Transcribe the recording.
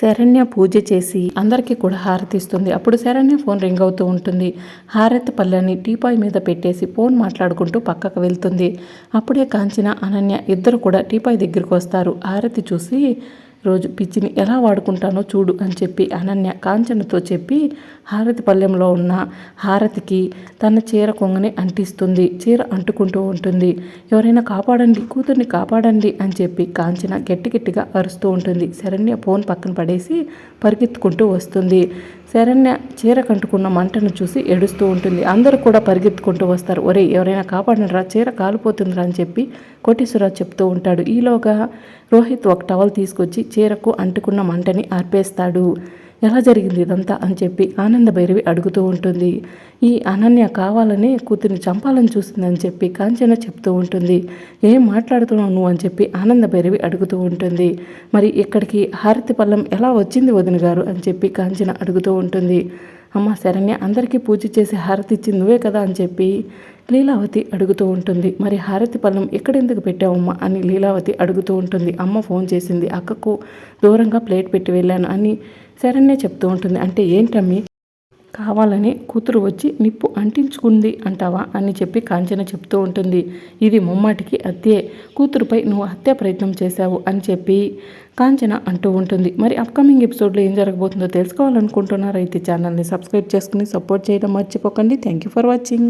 శరణ్య పూజ చేసి అందరికీ కూడా హారతి ఇస్తుంది అప్పుడు శరణ్య ఫోన్ రింగ్ అవుతూ ఉంటుంది. హారతి పళ్ళని టీపాయ్ మీద పెట్టేసి ఫోన్ మాట్లాడుకుంటూ పక్కకు వెళ్తుంది. అప్పుడే కాంచిన అనన్య ఇద్దరు కూడా టీపాయ్ దగ్గరికి వస్తారు. హారతి చూసి రోజు పిచ్చిని ఎలా వాడుకుంటానో చూడు అని చెప్పి అనన్య కాంచనతో చెప్పి హారతి పల్లెంలో ఉన్న హారతికి తన చీర కొంగని అంటిస్తుంది. చీర అంటుకుంటూ ఉంటుంది. ఎవరైనా కాపాడండి కూతుర్ని కాపాడండి అని చెప్పి కాంచన గట్టి గట్టిగా అరుస్తూ ఉంటుంది. శరణ్య ఫోన్ పక్కన పడేసి పరిగెత్తుకుంటూ వస్తుంది. శరణ్య చీర కంటుకున్న మంటను చూసి ఏడుస్తూ ఉంటుంది. అందరూ కూడా పరిగెత్తుకుంటూ వస్తారు. ఒరే ఎవరైనా కాపాడినరా? చీర కాలిపోతుందిరా అని చెప్పి కోటేశ్వరరావు చెప్తూ ఉంటాడు. ఈలోగా రోహిత్ ఒక టవల్ తీసుకొచ్చి చీరకు అంటుకున్న మంటని ఆర్పేస్తాడు. ఎలా జరిగింది ఇదంతా అని చెప్పి ఆనంద భైరవి అడుగుతూ ఉంటుంది. ఈ అనన్య కావాలని కూతురిని చంపాలని చూసిందని చెప్పి కాంచన చెప్తూ ఉంటుంది. ఏం మాట్లాడుతున్నావు నువ్వు అని చెప్పి ఆనంద భైరవి అడుగుతూ ఉంటుంది. మరి ఇక్కడికి హారతి పళ్ళం ఎలా వచ్చింది వదిన గారు అని చెప్పి కాంచన అడుగుతూ ఉంటుంది. అమ్మ శరణ్య అందరికీ పూజ చేసి హారతి ఇచ్చి నువ్వే కదా అని చెప్పి లీలావతి అడుగుతూ ఉంటుంది. మరి హారతి పళ్ళం ఎక్కడెందుకు పెట్టావమ్మా అని లీలావతి అడుగుతూ ఉంటుంది. అమ్మ ఫోన్ చేసింది అక్కకు దూరంగా ప్లేట్ పెట్టి వెళ్ళాను అని శరణ్య చెప్తూ ఉంటుంది. అంటే ఏంటమ్మి? కావాలని కూతురు వచ్చి నిప్పు అంటించుకుంది అంటావా అని చెప్పి కాంచన చెప్తూ ఉంటుంది. ఇది ముమ్మాటికి హత్యే. కూతురుపై నువ్వు హత్య ప్రయత్నం చేశావు అని చెప్పి కాంచన అంటూ ఉంటుంది. మరి అప్కమింగ్ ఎపిసోడ్లో ఏం జరగబోతుందో తెలుసుకోవాలనుకుంటున్నారైతే ఛానల్ని సబ్స్క్రైబ్ చేసుకుని సపోర్ట్ చేయడం మర్చిపోకండి. Thank you for watching